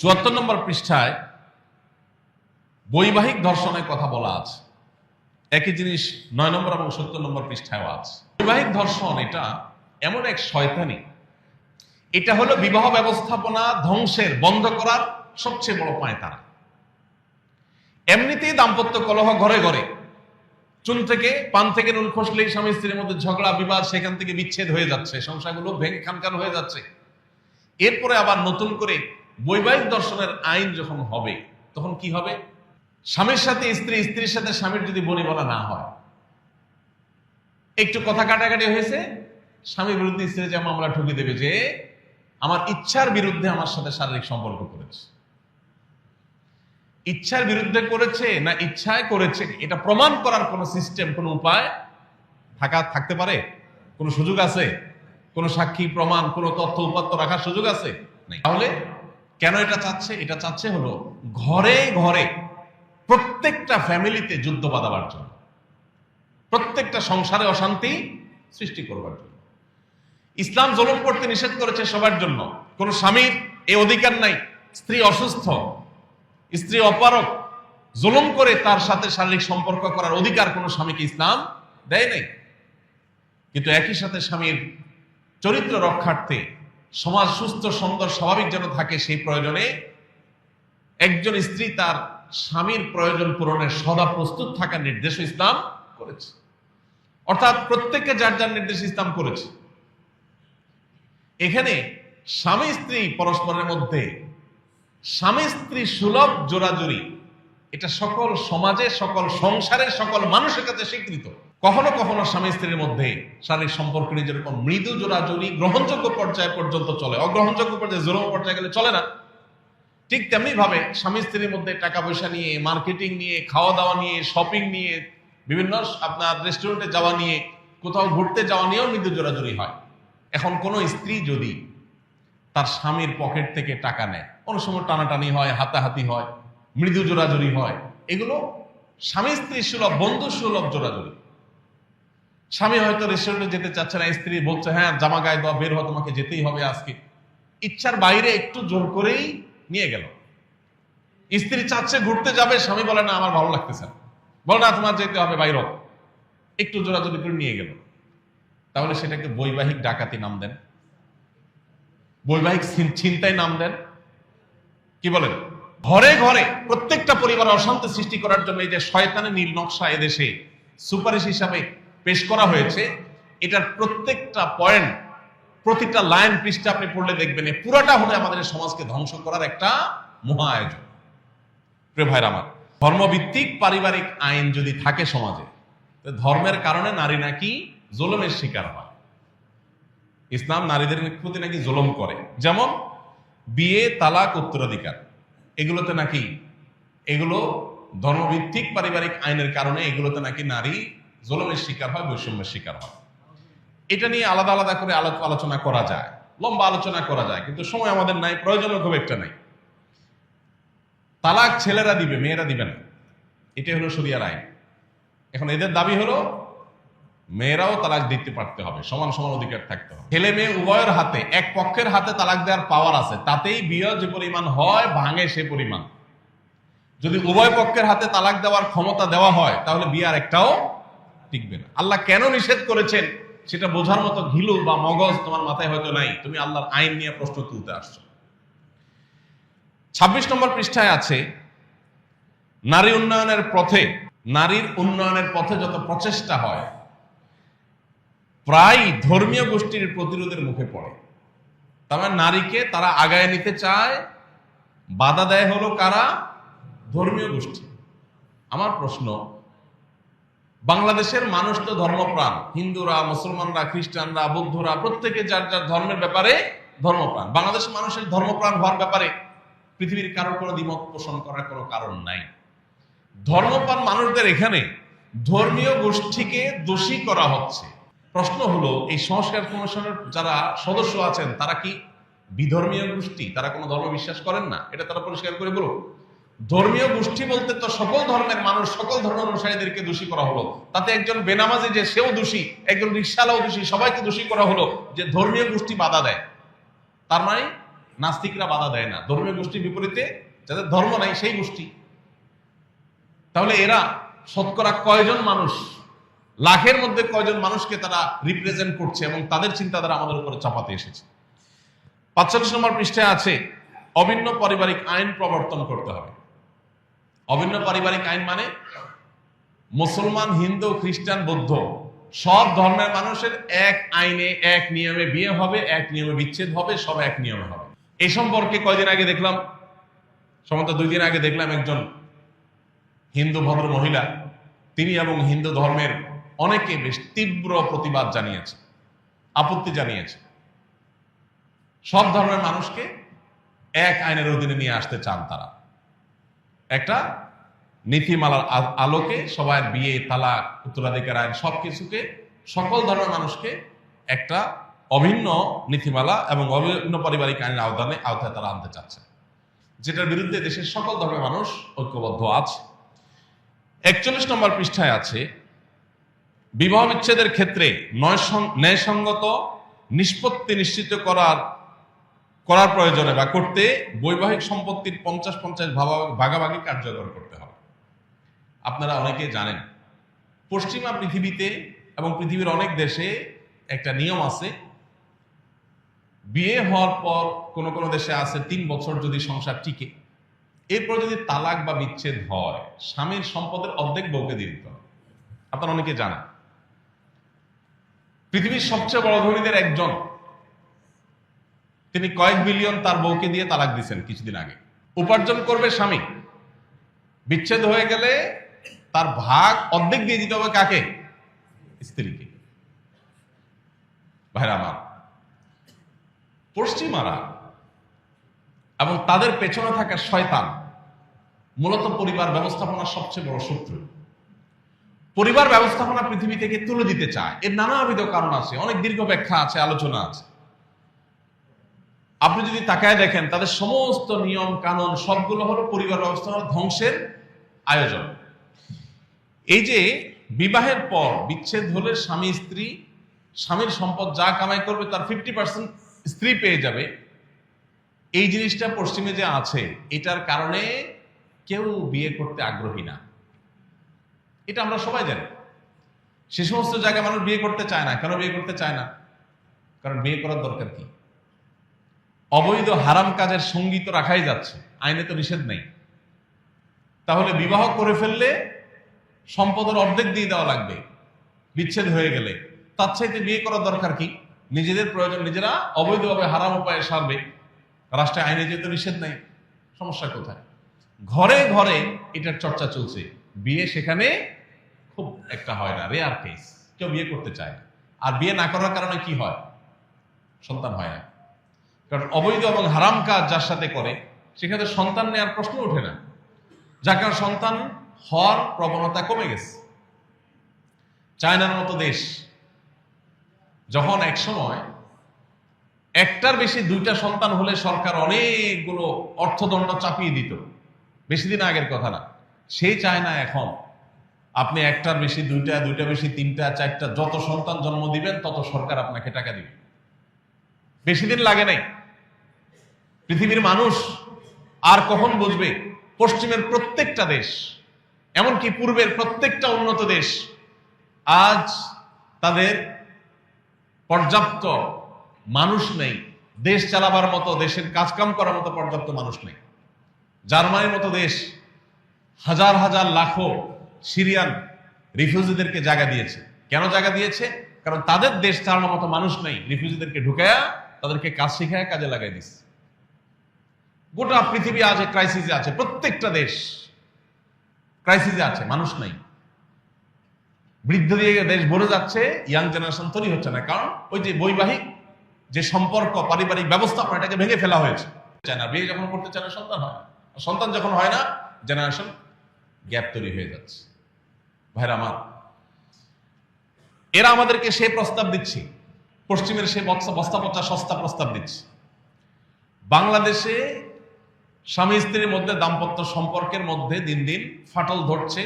চুয়াত্তর নম্বর পৃষ্ঠায় বৈবাহিক ধর্ষণের কথা বলা আছে। একই জিনিস নয় নম্বর এবং সত্তর নম্বর পৃষ্ঠায়ও আছে। বৈবাহিক ধর্ষণ এটা এমন এক শয়তানি। এটা হলো বিবাহ ব্যবস্থাপনা ধ্বংসের বন্ধ করার সবচেয়ে বড় পায়তারা এমনিতেই দাম্পত্য কলহ ঘরে ঘরে। চুন থেকে পান থেকে নুন খসলেই স্বামী স্ত্রীর মধ্যে ঝগড়া, বিবাদ, সেখান থেকে বিচ্ছেদ হয়ে যাচ্ছে। সংসারগুলো ভেঙে খানকান হয়ে যাচ্ছে। এরপরে আবার নতুন করে বৈবাহিক দর্শনের আইন যখন হবে, তখন কি হবে? স্বামীর সাথে স্ত্রী, স্ত্রীর সাথে স্বামীর যদি বনি বলা না হয়। একটু কথা কাটাকাটি হয়েছে, স্বামীর বিরুদ্ধে স্ত্রী যে মামলা ঠুকে দেবে যে, আমার ইচ্ছার বিরুদ্ধে আমার সাথে শারীরিক সম্পর্ক করেছে। ইচ্ছার বিরুদ্ধে করেছে না ইচ্ছায় করেছে? এটা প্রমাণ করার কোন সিস্টেম কোন উপায় থাকা, থাকতে পারে? কোন সুযোগ আছে? কোন সাক্ষী, প্রমাণ, কোন তথ্য, উপাত্ত রাখার সুযোগ আছে? তাহলে কেন এটা চাচ্ছে? এটা চাচ্ছে হলো ঘরে ঘরে প্রত্যেকটা ফ্যামিলিতে যুদ্ধ বাঁধাবার জন্য। প্রত্যেকটা সংসারে অশান্তি সৃষ্টি করবার জন্য। ইসলাম জুলুম করতে নিষেধ করেছে সবার জন্য। কোন স্বামীর এ অধিকার নাই। স্ত্রী অসুস্থ, স্ত্রী অপারক জুলুম করে তার সাথে শারীরিক সম্পর্ক করার অধিকার কোনো স্বামীকে ইসলাম দেয় নাই। কিন্তু একই সাথে স্বামীর চরিত্র রক্ষার্থে সমাজ সুস্থ, সুন্দর, স্বাভাবিক যেন থাকে সেই প্রয়োজনে একজন স্ত্রী তার স্বামীর প্রয়োজন পূরণের সদা প্রস্তুত থাকার নির্দেশ ইসলাম করেছে। অর্থাৎ প্রত্যেককে যার যার নির্দেশ ইসলাম করেছে। এখানে স্বামী স্ত্রী পরস্পরের মধ্যে স্বামী স্ত্রী সুলভ জোরাজুরি এটা সকল সমাজে, সকল সংসারের সকল মানুষের কাছে স্বীকৃত। কখনো কখনো স্বামী স্ত্রীর মধ্যে শারীরিক সম্পর্ক নিয়ে যেরকম মৃদু জোরাজুরি গ্রহণযোগ্য পর্যায় পর্যন্ত চলে, অগ্রহণযোগ্য পর্যায়ে জোরম পর্যায়ে গেলে চলে না। ঠিক তেমনি ভাবে স্বামী স্ত্রীর মধ্যে টাকা পয়সা নিয়ে, মার্কেটিং নিয়ে খাওয়া দাওয়া নিয়ে, শপিং নিয়ে, বিভিন্ন আপনার রেস্টুরেন্টে যাওয়া নিয়ে, কোথাও ঘুরতে যাওয়া নিয়েও মৃদু জোরাজুরি হয়। এখন কোনো স্ত্রী যদি তার স্বামীর পকেট থেকে টাকা নেয়, কোনো সময় টানাটানি হয়, হাতাহাতি হয়, মৃদু জোরাজুরি হয়, এগুলো স্বামী স্ত্রী সুলভ বন্ধু সুলভ জোরাজুরি। স্বামী হয়তো রেস্টুরেন্টে যেতে চাচ্ছে না, স্ত্রী বলছে হ্যাঁ জামা গায়ে দেওয়া বের হওয়া তোমাকে যেতেই হবে আজকে। ইচ্ছার বাইরে একটু জোর করেই নিয়ে গেল। স্ত্রী চাচ্ছে ঘুরতে যাবে, স্বামী বলে, না, আমার ভালো লাগতেছে বলে, না, তোমার যেতে হবে, বাইর একটু জোরাজোরি করে নিয়ে গেল। তাহলে সেটাকে বৈবাহিক ডাকাতি নাম দেন। বৈবাহিক ছিনতাই নাম দেন। কি বলেন? ঘরে ঘরে প্রত্যেকটা পরিবার অশান্তি সৃষ্টি করার জন্য এই যে শয়তানের নীল নকশা এদেশে, সুপারিশ হিসাবে পেশ করা হয়েছে, এটার প্রত্যেকটা পয়েন্ট প্রতিটা লাইন পৃষ্ঠা আপনি পড়লে দেখবেন পুরাটা হলে আমাদের সমাজকে ধ্বংস করার একটা মহা আয়োজন। প্রিয় ভাইরা আমার, ধর্মভিত্তিক পারিবারিক আইন যদি থাকে সমাজে ধর্মের কারণে নারী নাকি জুলুমের শিকার হয়। ইসলাম নারীদের প্রতি নাকি জুলুম করে। যেমন, বিয়ে, তালাক, উত্তরাধিকার, এগুলোতে নাকি, এগুলো ধর্মভিত্তিক পারিবারিক আইনের কারণে এগুলোতে নাকি নারী জুলুমের শিকার হয়, বৈষম্যের শিকার হয়। এটা নিয়ে আলাদা আলাদা করে আলো- আলোচনা করা যায়। লম্বা আলোচনা করা যায়, কিন্তু সময় আমাদের নাই, প্রয়োজনও খুব একটা নাই। তালাক ছেলেরা দিবে, মেয়েরা দিবে না। এটাই হলো শরিয়ার আইন। এখন এদের দাবি হলো, মেয়েরাও তালাক দিতে পারতে হবে, সমান সমান অধিকার থাকতে হবে। ছেলে মেয়ে উভয়ের হাতে, এক পক্ষের হাতে তালাক দেওয়ার পাওয়ার আছে, তাতেই বিয়ে যে পরিমাণ হয়, ভাঙে সে পরিমাণ। যদি উভয় পক্ষের হাতে তালাক দেওয়ার ক্ষমতা দেওয়া হয়, তাহলে বিয়ে আর একটাও টিকবে না। আল্লাহ কেন নিষেধ করেছেন সেটা বোঝার মতো ঘিলু বা মগজ তোমার মাথায় হয়তো নাই। তুমি আল্লাহর আইন নিয়ে প্রশ্ন তুলতে আসছো। ছাব্বিশ নম্বর পৃষ্ঠায় আছে, নারী উন্নয়নের পথে, নারীর উন্নয়নের পথে যত প্রচেষ্টা হয়, প্রায় ধর্মীয় গোষ্ঠীর প্রতিরোধের মুখে পড়ে। তার মানে নারীকে তারা আগায় নিতে চায়, বাধা দেয় হলো কারা? ধর্মীয় গোষ্ঠী। আমার প্রশ্ন বাংলাদেশের মানুষ তো ধর্মপ্রাণ। হিন্দুরা, মুসলমানরা, খ্রিস্টানরা, বৌদ্ধরা, প্রত্যেকে যার যার ধর্মের ব্যাপারে ধর্মপ্রাণ। বাংলাদেশের মানুষের ধর্মপ্রাণ হওয়ার ব্যাপারে পৃথিবীর কারোর কোনো দ্বিমত পোষণ করার কোনো কারণ নাই। ধর্মপ্রাণ মানুষদের এখানে ধর্মীয় গোষ্ঠীকে দোষী করা হচ্ছে। প্রশ্ন হলো, এই সংস্কার কমিশনের যারা সদস্য আছেন, তারা কি বিধর্মীয় গোষ্ঠী? তারা কোনো ধর্ম বিশ্বাস করেন না? এটা তারা পরিষ্কার করে বলুন ধর্মীয় গোষ্ঠী বলতে তো সকল ধর্মের মানুষ, সকল ধর্ম অনুসারীদেরকে দোষী করা হলো। তাতে একজন বেনামাজি যে, সেও দোষী, একজন রিক্সালাও দোষী, সবাইকে দোষী করা হলো যে ধর্মীয় গোষ্ঠী বাধা দেয়। তার মানে নাস্তিকরা বাধা দেয় না। ধর্মীয় গোষ্ঠীর বিপরীতে যাদের ধর্ম নাই, সেই গোষ্ঠী। তাহলে এরা শতকরা কয়জন মানুষ, লাখের মধ্যে কয়জন মানুষকে তারা রিপ্রেজেন্ট করছে এবং তাদের চিন্তাধারা আমাদের উপরে চাপাতে এসেছে। পাঁচচল্লিশ নম্বর পৃষ্ঠায় আছে, অভিন্ন পারিবারিক আইন প্রবর্তন করতে হবে। অভিন্ন পারিবারিক আইন মানে মুসলমান, হিন্দু, খ্রিস্টান, বৌদ্ধ, সব ধর্মের মানুষের এক আইনে, এক নিয়মে বিয়ে হবে, এক নিয়মে বিচ্ছেদ হবে, সব এক নিয়মে হবে। এই সম্পর্কে কয়দিন আগে দেখলাম, সম্ভবত দুই দিন আগে দেখলাম একজন হিন্দু ভদ্র মহিলা, তিনি এবং হিন্দু ধর্মের অনেকে বেশ তীব্র প্রতিবাদ জানিয়েছে, আপত্তি জানিয়েছে। সব ধর্মের মানুষকে এক আইনের অধীনে নিয়ে আসতে চান তারা। একটা নীতিমালার আলোকে সবার বিয়ে, তালাক, উত্তরাধিকার আইন সবকিছুকে, সকল ধর্মের মানুষকে একটা অভিন্ন নীতিমালা এবং অভিন্ন পারিবারিক আইনের আওতানে আওতায় তারা আনতে চাচ্ছে। যেটার বিরুদ্ধে দেশের সকল ধর্মের মানুষ ঐক্যবদ্ধ আছে। একচল্লিশ নম্বর পৃষ্ঠায় আছে, বিবাহ বিচ্ছেদের ক্ষেত্রে ন্যায়সঙ্গত নিষ্পত্তি নিশ্চিত করার করার প্রয়োজনে বা করতে বৈবাহিক সম্পত্তির পঞ্চাশ পঞ্চাশ ভাগাভাগি কার্যকর করতে হবে। আপনারা অনেকে জানেন, পশ্চিমা পৃথিবীতে এবং পৃথিবীর অনেক দেশে একটা নিয়ম আছে, বিয়ে হওয়ার পর কোনো কোনো দেশে আছে তিন বছর যদি সংসার টিকে, এরপর যদি তালাক বা বিচ্ছেদ হয়, স্বামীর সম্পদের অর্ধেক বউকে দিয়ে দিতে হবে। আপনারা অনেকে জানেন। পৃথিবীর সবচেয়ে বড় ধনীদের একজন তিনি কয়েক বিলিয়ন তার বউকে দিয়ে তালাক দিয়েছেন কিছুদিন আগে। উপার্জন করবে স্বামী। বিচ্ছেদ হয়ে গেলে তার ভাগ অর্ধেক দিয়ে দিতে হবে কাকে? স্ত্রীকে। ভাইরা আমার, পশ্চিমারা এবং তাদের পেছনে থাকা শয়তান মূলত পরিবার ব্যবস্থাপনার সবচেয়ে বড় শত্রু। পরিবার ব্যবস্থাপনা পৃথিবী থেকে তুলে দিতে চায়। এর নানাবিধ কারণ আছে, অনেক দীর্ঘ ব্যাখ্যা আছে, আলোচনা আছে। আপনি যদি তাকায় দেখেন, তাদের সমস্ত নিয়ম, কানুন সবগুলো হলো পরিবার ব্যবস্থাপনা ধ্বংসের আয়োজন। এই যে বিবাহের পর বিচ্ছেদ হলে স্বামী, স্ত্রী, স্বামীর সম্পদ যা কামাই করবে তার ফিফটি পার্সেন্ট স্ত্রী পেয়ে যাবে। এই জিনিসটা পশ্চিমে যে আছে, এটার কারণে কেউ বিয়ে করতে আগ্রহী না। এটা আমরা সবাই জানি। সে সমস্ত জায়গায় মানুষ বিয়ে করতে চায় না। কেন বিয়ে করতে চায় না? কারণ বিয়ে করার দরকার কি? অবৈধ হারাম কাজের সঙ্গী তো রাখাই যাচ্ছে, আইনে তো নিষেধ নেই। তাহলে বিবাহ করে ফেললে সম্পদের অর্ধেক দিয়ে দেওয়া লাগবে, বিচ্ছেদ হয়ে গেলে। তার চাইতে বিয়ে করার দরকার কি? নিজেদের প্রয়োজন, নিজেরা অবৈধভাবে হারাম উপায়ে সারবে। রাষ্ট্রে আইনে যেহেতু নিষেধ নেই, সমস্যা কোথায়? ঘরে ঘরে এটার চর্চা চলছে। বিয়ে সেখানে খুব একটা হয় না রেয়ার কেস কেউ বিয়ে করতে চায় আর বিয়ে না করার কারণে কি হয়? সন্তান হয় না। কারণ অবৈধ এবং হারাম কাজ যার সাথে করে, সেখানে সন্তান নেওয়ার প্রশ্ন ওঠে না। যার কারণে সন্তান হওয়ার প্রবণতা কমে গেছে। চায়নার মতো দেশ, যখন এক সময় একটার বেশি দুইটা সন্তান হলে সরকার অনেকগুলো অর্থদণ্ড চাপিয়ে দিত। বেশি দিন আগের কথা না। সেই চায় না এখন, আপনি একটার বেশি দুইটা দুইটা বেশি তিনটা, চারটা, যত সন্তান জন্ম দিবেন, তত সরকার আপনাকে টাকা দিবে। বেশি দিন লাগে নাই। পৃথিবীর মানুষ আর কখন বুঝবে? পশ্চিমের প্রত্যেকটা দেশ, এমনকি পূর্বের প্রত্যেকটা উন্নত দেশ, আজ তাদের পর্যাপ্ত মানুষ নেই। দেশ চালাবার মতো, দেশের কাজকাম করার মতো পর্যাপ্ত মানুষ নেই। জার্মানির মতো দেশ হাজার হাজার লাখো সিরিয়ান রিফিউজিদেরকে জায়গা দিয়েছে। কেন জায়গা দিয়েছে? কারণ তাদের দেশ চালানোর মতো মানুষ নেই। রিফিউজিদেরকে ঢুকায়া তাদেরকে কাজ শিখায়, কাজে লাগাই দিচ্ছে গোটা পৃথিবী আজ ক্রাইসিসে আছে, প্রত্যেকটা দেশ ক্রাইসিসে আছে, মানুষ নাই। বৃদ্ধ দিয়ে দেশ ভরে যাচ্ছে ইয়াং জেনারেশন তৈরি হচ্ছে না, কারণ ওই যে বৈবাহিক যে সম্পর্ক, পারিবারিক ব্যবস্থাপনা, এটাকে ভেঙে ফেলা হয়েছে। চায় না বিয়ে যখন করতে চায় না, সন্তান হয়। সন্তান যখন হয় না জেনারেশন গ্যাপ তৈরি হয়ে যাচ্ছে। ভাইরা আমার, এরা আমাদেরকে সে প্রস্তাব দিচ্ছে। পশ্চিমের সে বস্তা পচা সস্তা প্রস্তাব দিচ্ছে। বাংলাদেশে স্বামী স্ত্রীর মধ্যে দাম্পত্য সম্পর্কের মধ্যে দিন দিন ফাটল ধরছে,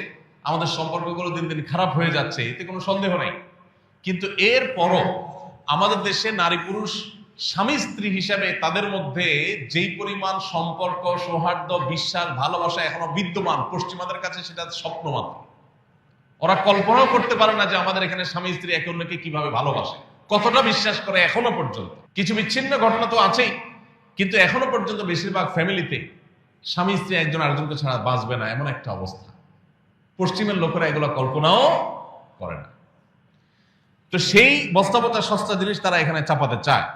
আমাদের সম্পর্কগুলো দিন দিন খারাপ হয়ে যাচ্ছে, এতে কোনো সন্দেহ নেই। কিন্তু এর পরও আমাদের দেশে নারী পুরুষ স্বামী স্ত্রী হিসাবে তাদের মধ্যে যেই পরিমাণ সম্পর্ক, সৌহার্দ্য, বিশ্বাস, ভালোবাসা এখনও বিদ্যমান, পশ্চিমাদের কাছে সেটা স্বপ্ন মাত্র ওরা কল্পনাও করতে পারে না যে আমাদের এখানে স্বামী স্ত্রী একে অন্যকে কীভাবে ভালোবাসে। কতটা বিশ্বাস করে এখনও পর্যন্ত? কিছু বিচ্ছিন্ন ঘটনা তো আছেই, কিন্তু এখনও পর্যন্ত বেশিরভাগ ফ্যামিলিতে স্বামী স্ত্রী একজন আরেকজনকে ছাড়া বাঁচবে না, এমন একটা অবস্থা। পশ্চিমের লোকেরা এগুলো কল্পনাও করে না। তো সেই বস্তাবতা সস্তা জিনিস তারা এখানে চাপাতে চায়।